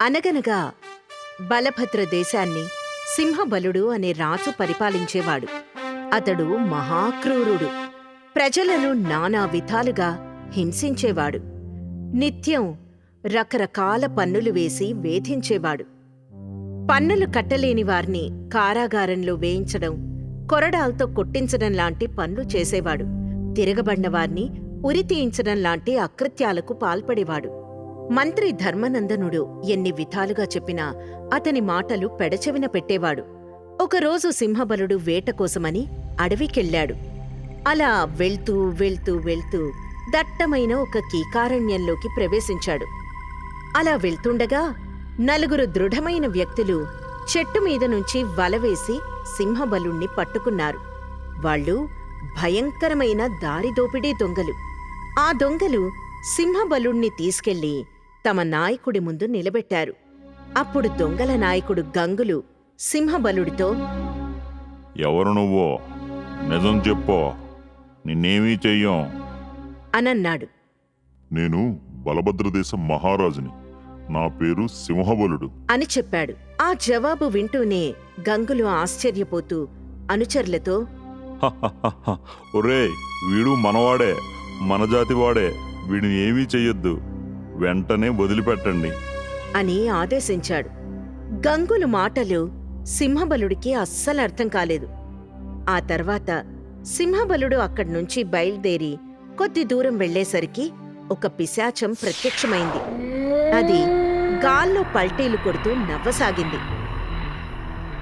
అనగనగా బలభద్ర దేశాన్ని సింహబలుడు అనే రాజు పరిపాలించేవాడు. అతడు మహాక్రూరుడు. ప్రజలను నానా విధాలుగా హింసించేవాడు. నిత్యం రకరకాల పన్నులు వేసి వేధించేవాడు. పన్నులు కట్టలేని వారిని కారాగారంలో వేయించడం కొరడాలతో కొట్టించడం లాంటి పనులు చేసేవాడు. తిరగబడిన వారిని ఉరి తీయించడం లాంటి అకృత్యాలకు పాల్పడేవాడు. మంత్రి ధర్మనందనుడు ఎన్ని విధాలుగా చెప్పినా అతని మాటలు పెడచెవిన పెట్టేవాడు. ఒకరోజు సింహబలుడు వేట కోసమని అడవికెళ్ళాడు. అలా వెళ్తూ వెళ్తూ వెళ్తూ దట్టమైన ఒక కీకారణ్యంలోకి ప్రవేశించాడు. అలా వెళ్తుండగా నలుగురు దృఢమైన వ్యక్తులు చెట్టు మీద నుంచి వలవేసి సింహబలుణ్ణి పట్టుకున్నారు. వాళ్ళు భయంకరమైన దారిదోపిడీ దొంగలు. ఆ దొంగలు సింహబలుణ్ణి తీసుకెళ్ళి తమ నాయకుడి ముందు నిలబెట్టారు. అప్పుడు దొంగల నాయకుడు గంగులు సింహబలుడితో ఎవరు నువ్వో? నిజం చెప్పో. నిన్నేమీ చెయ్యం. అనన్నాడు. నేను బలభద్రదేశం మహారాజుని. నా పేరు సింహబలుడు. అని చెప్పాడు. ఆ జవాబు వింటూనే గంగులు ఆశ్చర్యపోతూ అనుచరులతో "హహహహ. ఒరేయ్ వీడు మనవాడే మన జాతివాడే వీడిని ఏమీ చెయ్యొద్దు. వెంటనే వదిలిపెట్టండి. అని ఆదేశించాడు. గంగులు మాటలు సింహబలుడికి అస్సలు అర్థం కాలేదు. ఆ తర్వాత సింహబలుడు అక్కడ్నుంచి బయలుదేరి కొద్ది దూరం వెళ్ళేసరికి ఒక పిశాచం ప్రత్యక్షమైంది. అది గాల్లో పల్టీలు కొడుతూ నవ్వసాగింది.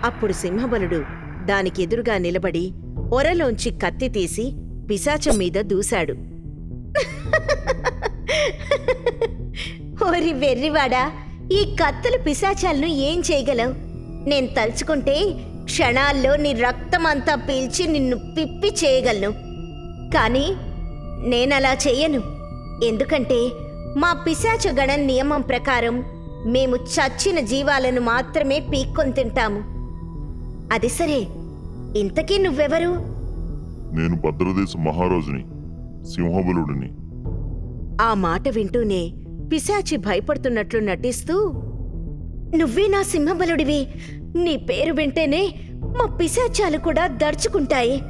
అప్పుడు సింహబలుడు దానికి ఎదురుగా నిలబడి ఒరలోంచి కత్తి తీసి పిశాచం మీద దూశాడు. ఓరి వెర్రివాడా ఈ కత్తులు పిశాచాలను ఏం చేయగలవు నేను తలుచుకుంటే క్షణాల్లో నీ రక్తమంతా పీల్చి నిన్ను పిప్పి చేయగలను. కానీ నేనలా చెయ్యను. ఎందుకంటే మా పిశాచ గణం నియమం ప్రకారం మేము చచ్చిన జీవాలను మాత్రమే పీక్కొని తింటాము. అది సరే. ఇంతకీ నువ్వెవరు? నేను భద్రదేశ మహారాజుని సింహబలుడిని. ఆ మాట వింటూనే పిశాచి భయపడుతున్నట్లు నటిస్తూ నువ్వే నా సింహబలుడివి. నీ పేరు వింటేనే మా పిశాచాలు కూడా దర్చుకుంటాయి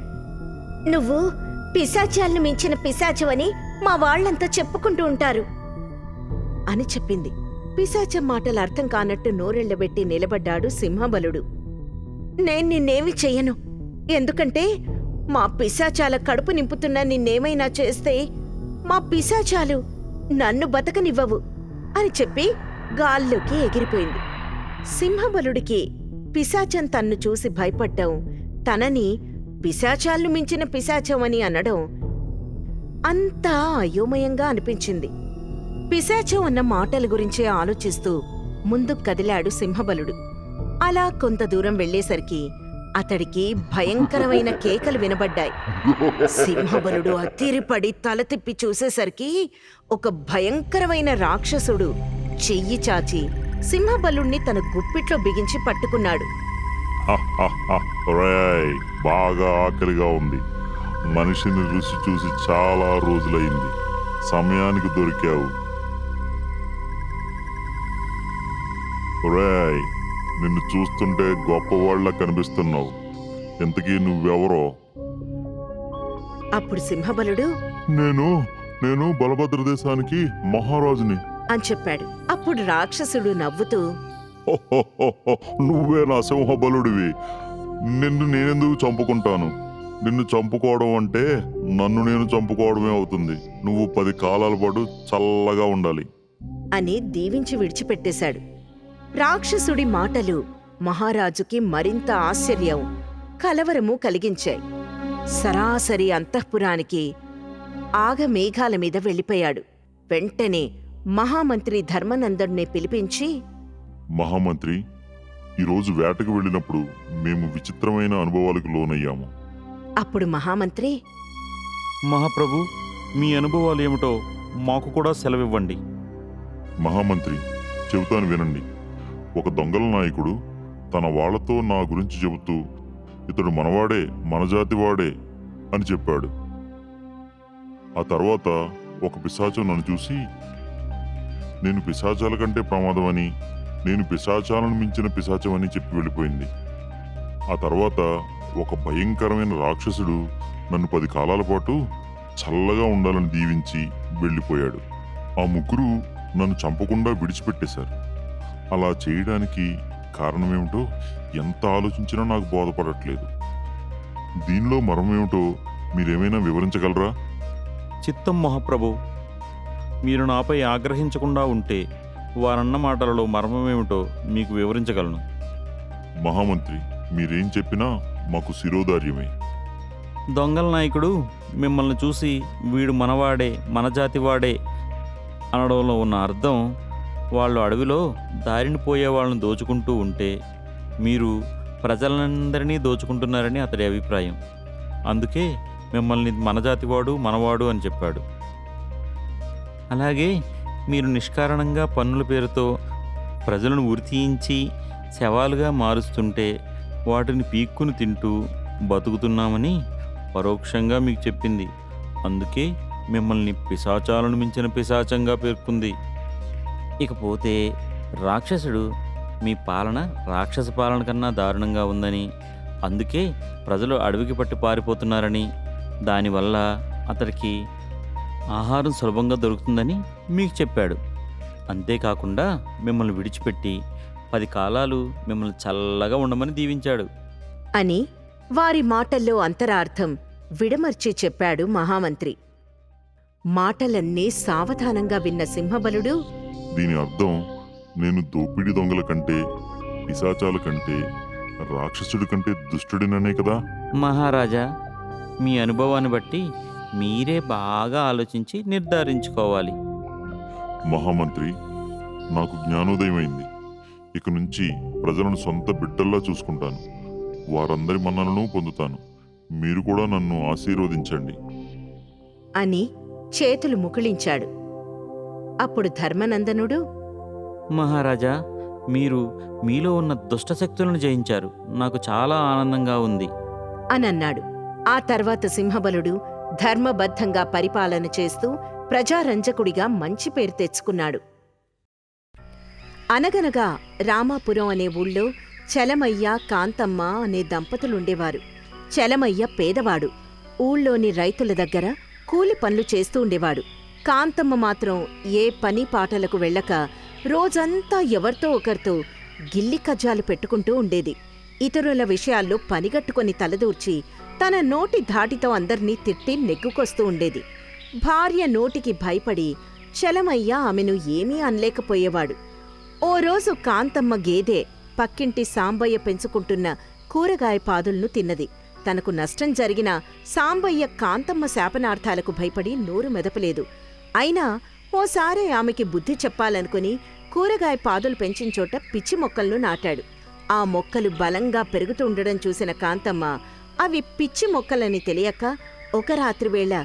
నువ్వు పిశాచాలను మించిన పిశాచవని మా వాళ్ళంతా చెప్పుకుంటూ ఉంటారు. అని చెప్పింది. పిశాచం మాటలు అర్థం కానట్టు నోరెళ్ళబెట్టి నిలబడ్డాడు సింహబలుడు. నేను నిన్నేమి చెయ్యను. ఎందుకంటే మా పిశాచాల కడుపు నింపుతున్న నిన్నేమైనా చేస్తే మా పిశాచాలు నన్ను బతకనివ్వవు అని చెప్పి గాల్లోకి ఎగిరిపోయింది. సింహబలుడికి పిశాచం తన్ను చూసి భయపడ్డం తనని పిశాచాలను మించిన పిశాచమని అనడం అంతా అయోమయంగా అనిపించింది. పిశాచం అన్న మాటల గురించే ఆలోచిస్తూ ముందుకు కదిలాడు సింహబలుడు. అలా కొంత దూరం వెళ్ళేసరికి అతడికి భయంకరమైన కేకలు వినబడ్డాయి. సింహబలుడు అతిరిపడి తల తిప్పి చూసేసరికి ఒక భయంకరమైన రాక్షసుడు చెయ్యి చాచి సింహబలుణ్ణి తన గుప్పిట్లో బిగించి పట్టుకున్నాడు. బాగా ఆకలిగా ఉంది. మనిషిని రుచి చూసి చాలా రోజులైంది. సమయానికి దొరికావు. ఒరేయ్ నిన్ను చూస్తుంటే గొప్పవాళ్ళ కనిపిస్తున్నావు. ఇంతకీ నువ్వెవరో? అప్పుడు సింహబలుడు నేను నేను బలభద్ర దేశానికి మహారాజుని. అని చెప్పాడు. అప్పుడు రాక్షసుడు నవ్వుతూ నువ్వే నా సింహబలుడివి. నిన్ను నేనెందుకు చంపుకుంటాను? నిన్ను చంపుకోవడం అంటే నన్ను నేను చంపుకోవడమే అవుతుంది. నువ్వు పది కాలాల పాటు చల్లగా ఉండాలి. అని దీవించి విడిచిపెట్టేశాడు. రాక్షసుడి మాటలు మహారాజుకి మరింత ఆశ్చర్యం కలవరము కలిగించాయి. సరాసరి అంతఃపురానికి ఆగమేఘాల మీద వెళ్ళిపోయాడు. వెంటనే మహామంత్రి ధర్మనందనుని పిలిపించి మహామంత్రి ఈరోజు వేటకు వెళ్ళినప్పుడు మేము విచిత్రమైన అనుభవాలకు లోనయ్యాము. అప్పుడు మహామంత్రి మహాప్రభు మీ అనుభవాలు ఏమిటో మాకు కూడా సెలవివ్వండి. మహామంత్రి చెబుతాను వినండి. ఒక దొంగల నాయకుడు తన వాళ్ళతో నా గురించి చెబుతూ ఇతడు మనవాడే మన జాతివాడే అని చెప్పాడు. ఆ తర్వాత ఒక పిశాచం నన్ను చూసి నేను పిశాచాల కంటే ప్రమాదమని నేను పిశాచాలను మించిన పిశాచమని చెప్పి వెళ్ళిపోయింది. ఆ తర్వాత ఒక భయంకరమైన రాక్షసుడు నన్ను పది కాలాల పాటు చల్లగా ఉండాలని దీవించి వెళ్ళిపోయాడు. ఆ ముగ్గురు నన్ను చంపకుండా విడిచిపెట్టేశారు. అలా చేయడానికి కారణమేమిటో ఎంత ఆలోచించినా నాకు బోధపడట్లేదు. దీనిలో మర్మమేమిటో మీరేమైనా వివరించగలరా? చిత్తం మహాప్రభు మీరు నాపై ఆగ్రహించకుండా ఉంటే వారన్న మాటలలో మర్మమేమిటో మీకు వివరించగలను. మహామంత్రి మీరేం చెప్పినా మాకు శిరోధార్యమే. దొంగల నాయకుడు మిమ్మల్ని చూసి వీడు మనవాడే మన జాతివాడే అనడంలో ఉన్న అర్థం వాళ్ళు అడవిలో దారిని పోయే వాళ్ళని దోచుకుంటూ ఉంటే మీరు ప్రజలందరినీ దోచుకుంటున్నారని అతడి అభిప్రాయం. అందుకే మిమ్మల్ని మన జాతివాడు మనవాడు అని చెప్పాడు. అలాగే మీరు నిష్కారణంగా పన్నుల పేరుతో ప్రజలను ఉరితీయించి శవాలుగా మారుస్తుంటే వాటిని పీక్కుని తింటూ బతుకుతున్నామని పరోక్షంగా మీకు చెప్పింది. అందుకే మిమ్మల్ని పిశాచాలను మించిన పిశాచంగా పేర్కొంది. ఇకపోతే రాక్షసుడు మీ పాలన రాక్షస పాలన కన్నా దారుణంగా ఉందని అందుకే ప్రజలు అడవికి పట్టి పారిపోతున్నారని దానివల్ల అతడికి ఆహారం సులభంగా దొరుకుతుందని మీకు చెప్పాడు. అంతేకాకుండా మిమ్మల్ని విడిచిపెట్టి పది కాలాలు మిమ్మల్ని చల్లగా ఉండమని దీవించాడు. అని వారి మాటల్లో అంతరార్థం విడమర్చి చెప్పాడు మహామంత్రి. మాటలన్నీ సావధానంగా విన్న సింహబలుడు దీని అర్థం నేను దోపిడీ దొంగల కంటే పిశాచాల కంటే రాక్షసుడి కంటే దుష్టుడిననే కదా? మహారాజా మీ అనుభవాన్ని బట్టి మీరే బాగా ఆలోచించి నిర్ధారించుకోవాలి. మహామంత్రి నాకు జ్ఞానోదయమైంది. ఇక నుంచి ప్రజలను సొంత బిడ్డల్లా చూసుకుంటాను. వారందరి మన్ననను పొందుతాను. మీరు కూడా నన్ను ఆశీర్వదించండి. అని చేతులు ముకుళించాడు. అప్పుడు ధర్మనందనుడు మహారాజా మీరు మీలో ఉన్న దుష్ట శక్తులను జయించారు. నాకు చాలా ఆనందంగా ఉంది. అనన్నాడు. ఆ తర్వాత సింహబలుడు ధర్మబద్ధంగా పరిపాలన చేస్తూ ప్రజారంజకుడిగా మంచి పేరు తెచ్చుకున్నాడు. అనగనగా రామాపురం అనే ఊళ్ళో చలమయ్య కాంతమ్మ అనే దంపతులుండేవారు. చలమయ్య పేదవాడు. ఊళ్ళోని రైతుల దగ్గర కూలి పనులు చేస్తూ ఉండేవాడు. కాంతమ్మ మాత్రం ఏ పని పాటలకు వెళ్ళక రోజంతా ఎవరితో ఒకరితో గిల్లి కజ్జాలు పెట్టుకుంటూ ఉండేది. ఇతరుల విషయాల్లో పనిగట్టుకొని తలదూర్చి తన నోటి ధాటితో అందర్నీ తిట్టి నెగ్గుకొస్తూ ఉండేది. భార్య నోటికి భయపడి చలమయ్య ఆమెను ఏమీ అనలేకపోయేవాడు. ఓ రోజు కాంతమ్మ గేదె పక్కింటి సాంబయ్య పెంచుకుంటున్న కూరగాయ పాదులను తిన్నది. తనకు నష్టం జరిగిన సాంబయ్య కాంతమ్మ శాపనార్థాలకు భయపడి నోరు మెదపలేదు. అయినా ఓసారి ఆమెకి బుద్ధి చెప్పాలనుకుని కూరగాయ పాదులు పెంచిన చోట పిచ్చి మొక్కలను నాటాడు. ఆ మొక్కలు బలంగా పెరుగుతుండడం చూసిన కాంతమ్మ అవి పిచ్చి మొక్కలని తెలియక ఒక రాత్రివేళ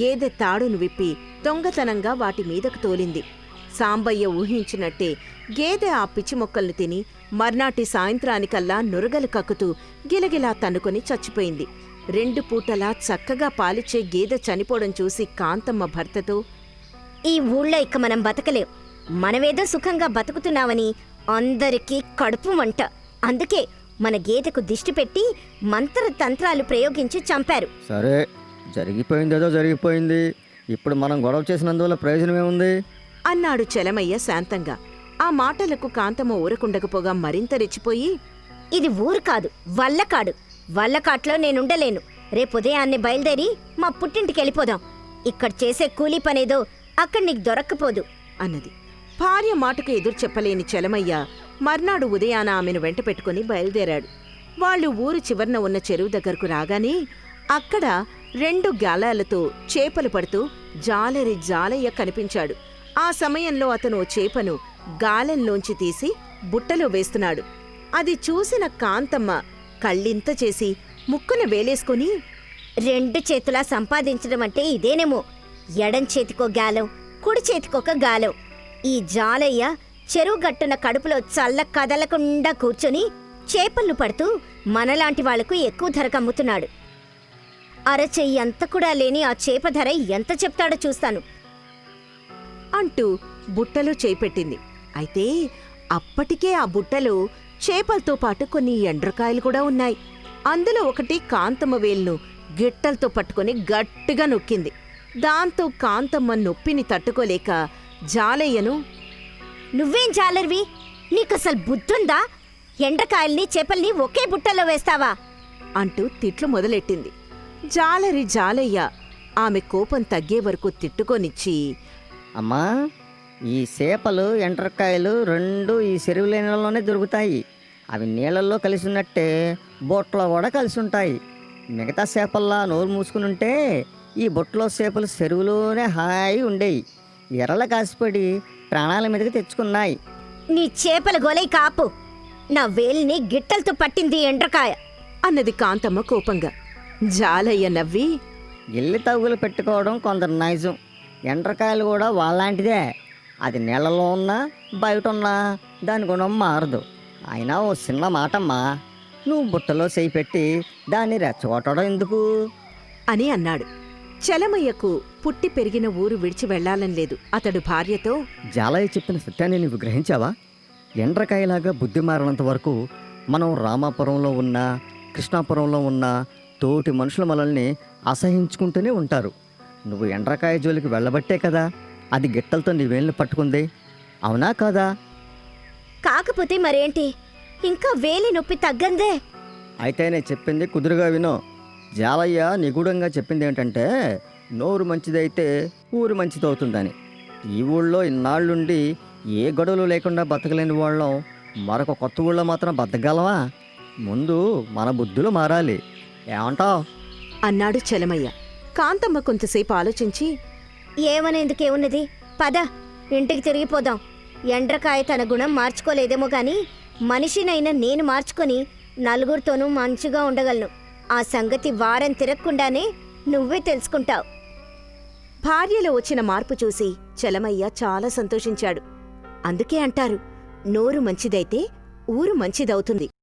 గేదె తాడును విప్పి దొంగతనంగా వాటి మీదకు తోలింది. సాంబయ్య ఊహించినట్టే గేదె ఆ పిచ్చి మొక్కల్ని తిని మర్నాటి సాయంత్రానికల్లా నురగలు కక్కుతూ గిలగిలా తన్నుకొని చచ్చిపోయింది. రెండు పూటలా చక్కగా పాలిచ్చే గేదె చనిపోవడం చూసి కాంతమ్మ భర్తతో ఈ ఊళ్ళో ఇక మనం బతకలేం. మనమేదో సుఖంగా బతుకుతున్నామని అందరికీ కడుపు వంట. అందుకే మన గేదెకు దిష్టి పెట్టి మంత్ర తంత్రాలు ప్రయోగించి చంపారు. సరే జరిగిపోయిందేదో జరిగిపోయింది. ఇప్పుడు మనం గొడవ చేసినందువల్ల ప్రయోజనం ఏముంది అన్నాడు చలమయ్య శాంతంగా. ఆ మాటలకు కాంతమ్మ ఊరకుండకపోగా మరింత రెచ్చిపోయి ఇది ఊరు కాదు వల్లకాడు. వల్లకాట్లో నేనుండలేను. రేపు ఉదయాన్నే బయలుదేరి మా పుట్టింటికి వెళ్ళిపోదాం ఇక్కడ చేసే కూలీ పనేదో అక్కడ నీకు దొరక్కపోదు. అన్నది. భార్య మాటకు ఎదురు చెప్పలేని చలమయ్య మర్నాడు ఉదయాన ఆమెను వెంట పెట్టుకుని బయలుదేరాడు. వాళ్ళు ఊరు చివర్న ఉన్న చెరువు దగ్గరకు రాగానే అక్కడ రెండు గాలాలతో చేపలు పడుతూ జాలరి జాలయ్య కనిపించాడు. ఆ సమయంలో అతను ఓ చేపను గాలెంలోంచి తీసి బుట్టలో వేస్తున్నాడు. అది చూసిన కాంతమ్మ కళ్ళింత చేసి ముక్కున వేలేసుకుని రెండు చేతులా సంపాదించడం అంటే ఇదేనేమో. ఎడం చేతికో గాలం కుడి చేతికొక గాలం. ఈ జాలయ్య చెరువు గట్టున కడుపులో చల్ల కదలకుండా కూర్చొని చేపలను పడుతూ మనలాంటి వాళ్ళకు ఎక్కువ ధరకు అమ్ముతున్నాడు అరచెయ్యి అంత కూడా లేని ఆ చేప ధర ఎంత చెప్తాడో చూస్తాను. అంటూ బుట్టలో చేపెట్టింది. అయితే అప్పటికే ఆ బుట్టలో చేపలతో పాటు కొన్ని ఎండ్రకాయలు కూడా ఉన్నాయి. అందులో ఒకటి కాంతమ్మ వేలును గిట్టలతో పట్టుకొని గట్టిగా నొక్కింది. దాంతో కాంతమ్మ నొప్పిని తట్టుకోలేక జాలయ్యను. నువ్వేం జాలర్వి? నీకసలు బుద్ధుందా? ఎండ్రకాయల్ని చేపల్ని ఒకే బుట్టలో వేస్తావా? అంటూ తిట్లు మొదలెట్టింది. జాలరి జాలయ్య. ఆమె కోపం తగ్గే వరకు తిట్టుకొనిచ్చి అమ్మా ఈ చేపలు ఎండ్రకాయలు రెండు ఈ చెరువు నీళ్ళలోనే దొరుకుతాయి. అవి నీళ్ళల్లో కలిసి ఉన్నట్టే బొట్లో కూడా కలిసి ఉంటాయి మిగతా చేపల్లా నోరు మూసుకుని ఉంటే ఈ బొట్లో చేపలు చెరువులోనే హాయి ఉండేవి ఎర్రల కాసిపడి ప్రాణాల మీదకి తెచ్చుకున్నాయి. నీ చేపల గొలై కాపు. నా వేలిని గిట్టలతో పట్టింది ఎండ్రకాయ. అన్నది కాంతమ్మ కోపంగా. జాలయ్య నవ్వి ఇల్లు తగులు పెట్టుకోవడం కొందరు నైజం. ఎండ్రకాయలు కూడా వాళ్ళలాంటిదే. అది నీళ్ళలో ఉన్నా బయట ఉన్నా దాని గుణం మారదు. అయినా ఓ చిన్న మాటమ్మా నువ్వు బుట్టలో చేయి పెట్టి దాన్ని రెచ్చగొట్టడం ఎందుకు? అని అన్నాడు. చలమయ్యకు పుట్టి పెరిగిన ఊరు విడిచి వెళ్ళాలని లేదు. అతడు భార్యతో జాలయ్య చెప్పిన సత్యాన్ని నువ్వు గ్రహించావా? ఎండ్రకాయలాగా బుద్ధి మారినంత వరకు మనం రామాపురంలో ఉన్న కృష్ణాపురంలో ఉన్న తోటి మనుషుల మనల్ని అసహించుకుంటూనే ఉంటారు. నువ్వు ఎండ్రకాయ జోలికి వెళ్ళబట్టే కదా అది గిట్టలతో నీ పట్టుకుంది. అవునా కాదా? కాకపోతే మరేంటి? ఇంకా వేలి నొప్పి తగ్గందే. అయితే నేను చెప్పింది కుదురుగా వినో. జాలయ్య నిగూఢంగా చెప్పింది ఏంటంటే నోరు మంచిదైతే ఊరు మంచిదవుతుందని ఈ ఊళ్ళో ఇన్నాళ్ళుండి ఏ గొడవలు లేకుండా బతకలేని వాళ్ళం మరొక కొత్త ఊళ్ళో మాత్రం బతకగలవా ముందు మన బుద్ధులు మారాలి. ఏమంటావ్? అన్నాడు చలమయ్య. కాంతమ్మ కొంతసేపు ఆలోచించి ఏమనేందుకేమున్నది? పద ఇంటికి తిరిగిపోదాం. ఎండ్రకాయ తన గుణం మార్చుకోలేదేమో గాని మనిషినైనా నేను మార్చుకొని నలుగురితోనూ మంచిగా ఉండగలను. ఆ సంగతి వారం తిరగకుండానే నువ్వే తెలుసుకుంటావు. భార్యలో వచ్చిన మార్పు చూసి చలమయ్య చాలా సంతోషించాడు. అందుకే అంటారు నోరు మంచిదైతే ఊరు మంచిదవుతుంది.